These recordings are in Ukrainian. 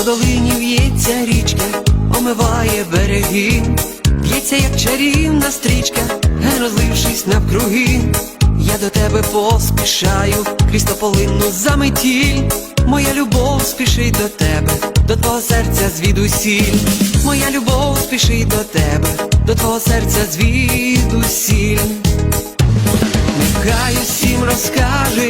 по долині в'ється річка, омиває береги, б'ється, як чарівна стрічка, розлившись навкруги. Я до тебе поспішаю, крізь тополинну заметіль. Моя любов спішить до тебе, до твого серця звідусіль. Моя любов спішить до тебе, до твого серця звідусіль. Нехай усім розкаже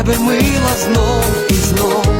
тебе мила знов і знов.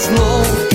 znów